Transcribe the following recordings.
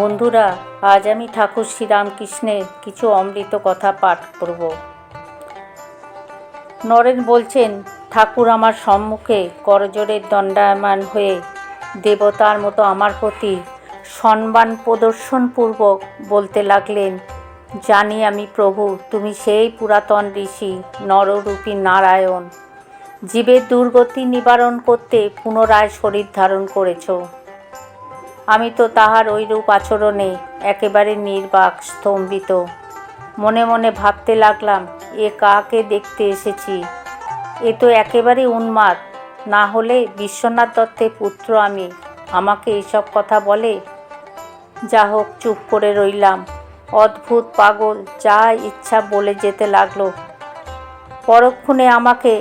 বন্ধুরা, আজ আমি ঠাকুর শ্রীরামকৃষ্ণের কিছু অমৃত কথা পাঠ করব। নরেন বলছেন, ঠাকুর আমার সম্মুখে করজোরের দণ্ডায়মান হয়ে দেবতার মতো আমার প্রতি সম্মান প্রদর্শনপূর্বক বলতে লাগলেন, জানি আমি প্রভু, তুমি সেই পুরাতন ঋষি নররূপী নারায়ণ। জীবের দুর্গতি নিবারণ করতে পুনরায় শরীর ধারণ করেছ। আমি তো তাহার ওইরূপ আচরণে একেবারে নির্বাক, স্তম্ভিত। মনে মনে ভাবতে লাগলাম, এ কাকে দেখতে এসেছি? এ তো একেবারে উন্মাদ। না হলে বিশ্বনাথ দত্তের পুত্র আমি, আমাকে এসব কথা বলে? যা হোক চুপ করে রইলাম। অদ্ভুত পাগল, যা ইচ্ছা বলে যেতে লাগল। পরক্ষণে আমাকে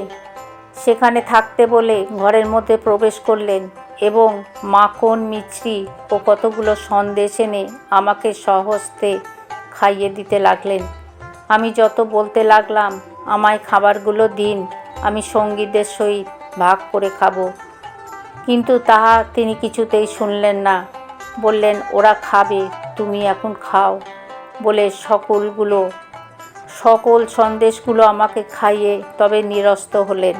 সেখানে থাকতে বলে ঘরের মধ্যে প্রবেশ করলেন। এবং মাখন, মিছরি ও কতগুলো সন্দেশ এনে আমাকে সহস্তে খাইয়ে দিতে লাগলেন। আমি যত বলতে লাগলাম, আমায় খাবারগুলো দিন, আমি সঙ্গীদের সহিত ভাগ করে খাব। কিন্তু তাহা তিনি কিছুতেই শুনলেন না। বললেন, ওরা খাবে, তুমি এখন খাও। বলে সকলগুলো, সকল সন্দেশগুলো আমাকে খাইয়ে তবে নিরস্ত হলেন।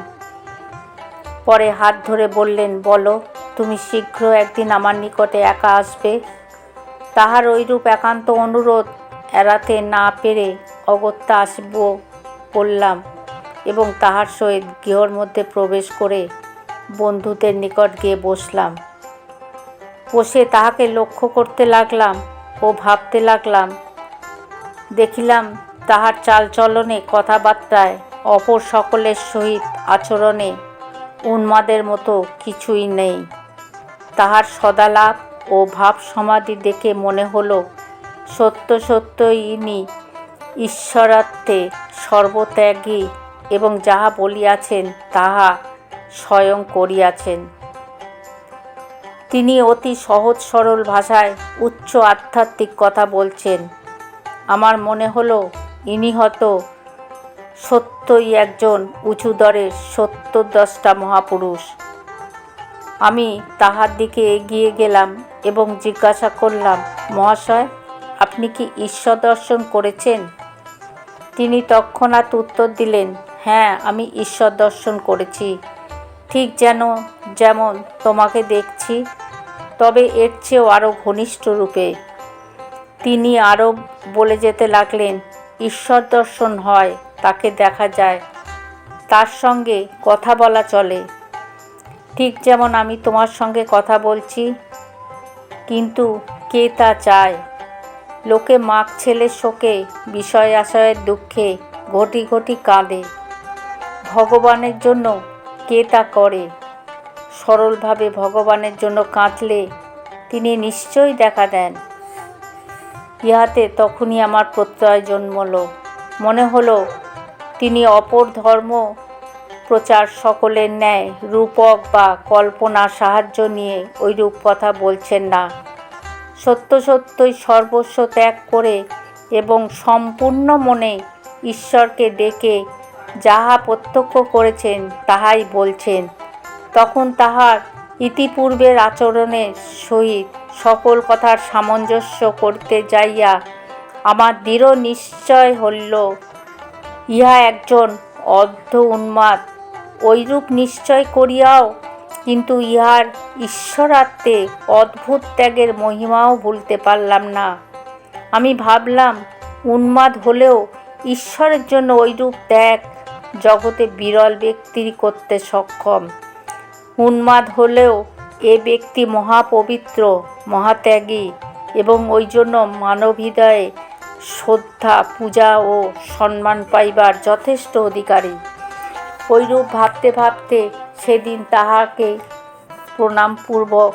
পরে হাত ধরে বললেন, বলো তুমি শীঘ্র একদিন আমার নিকটে একা আসবে। তাহার ওইরূপ একান্ত অনুরোধ এড়াতে না পেরে অগত্যা আসব বললাম এবং তাহার সহিত গৃহর মধ্যে প্রবেশ করে বন্ধুদের নিকট গিয়ে বসলাম। বসে তাহাকে লক্ষ্য করতে লাগলাম ও ভাবতে লাগলাম, দেখিলাম তাহার চালচলনে কথাবার্তায় অপর সকলের সহিত আচরণে উন্মাদের মতো কিছুই নেই। তাহার সদালাপ ও ভাব সমাধি দেখে মনে হলো, সত্য সত্য ইনি ঈশ্বরার্থে সর্বত্যাগী এবং যাহা বলিয়াছেন তাহা স্বয়ং করিয়াছেন। তিনি অতি সহজ সরল ভাষায় উচ্চ আধ্যাত্মিক কথা বলছেন। আমার মনে হলো, ইনি হয়তো সত্যই একজন উঁচু দরের সত্যদ্রষ্টা মহাপুরুষ। আমি তাহার দিকে এগিয়ে গেলাম এবং জিজ্ঞাসা করলাম, মহাশয়, আপনি কি ঈশ্বর দর্শন করেছেন? তিনি তৎক্ষণাৎ উত্তর দিলেন হ্যাঁ আমি ঈশ্বর দর্শন করেছি। ঠিক যেন, যেমন তোমাকে দেখছি, তবে এর চেয়েও আরও ঘনিষ্ঠ রূপে। তিনি আরও বলে যেতে লাগলেন, ঈশ্বর দর্শন হয়, তাকে দেখা যায়। তার সঙ্গে কথা বলা চলে। ঠিক যেমন আমি তোমার সঙ্গে কথা বলছি। কিন্তু কে তা চায়? লোকে মাক ছেলের শোকে, বিষয় আশয়ের দুঃখে ঘটি ঘটি কাঁদে। ভগবানের জন্য কে তা করে? সরলভাবে ভগবানের জন্য কাঁদলে তিনি নিশ্চয়ই দেখা দেন। ইহাতে তখনই আমার প্রত্যয় জন্মল। মনে হলো, তিনি অপর ধর্ম প্রচার সকলের ন্যায়, রূপক বা কল্পনার সাহায্য নিয়ে ওইরূপ কথা বলছেন না। সত্য সত্যই সর্বস্ব ত্যাগ করে এবং সম্পূর্ণ মনে ঈশ্বরকে ডেকে যাহা প্রত্যক্ষ করেছেন তাহাই বলছেন। তখন তাহার ইতিপূর্বের আচরণের সহিত সকল কথার সামঞ্জস্য করতে যাইয়া আমার দৃঢ় নিশ্চয় হইল, ইহা একজন অর্ধ উন্মাদ ঐরূপ নিশ্চয় করিয়াও, কিন্তু ইহার ঈশ্বরার্থে অদ্ভুত ত্যাগের মহিমাও ভুলতে পারলাম না। আমি ভাবলাম, উন্মাদ হলেও ঈশ্বরের জন্য ঐরূপ ত্যাগ জগতে বিরল ব্যক্তি করতে সক্ষম। উন্মাদ হলেও এ ব্যক্তি মহাপবিত্র, মহাত্যাগী এবং ওই জন্য মানব হৃদয়ে শ্রদ্ধা, পূজা ও সম্মান পাইবার যথেষ্ট অধিকারী। ওইরূপ ভাবতে ভাবতে সেদিন তাহাকে প্রণামপূর্বক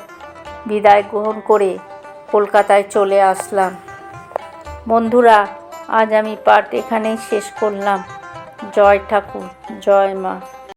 বিদায় গ্রহণ করে কলকাতায় চলে আসলাম। বন্ধুরা, আজ আমি পাঠ এখানেই শেষ করলাম। জয় ঠাকুর, জয় মা।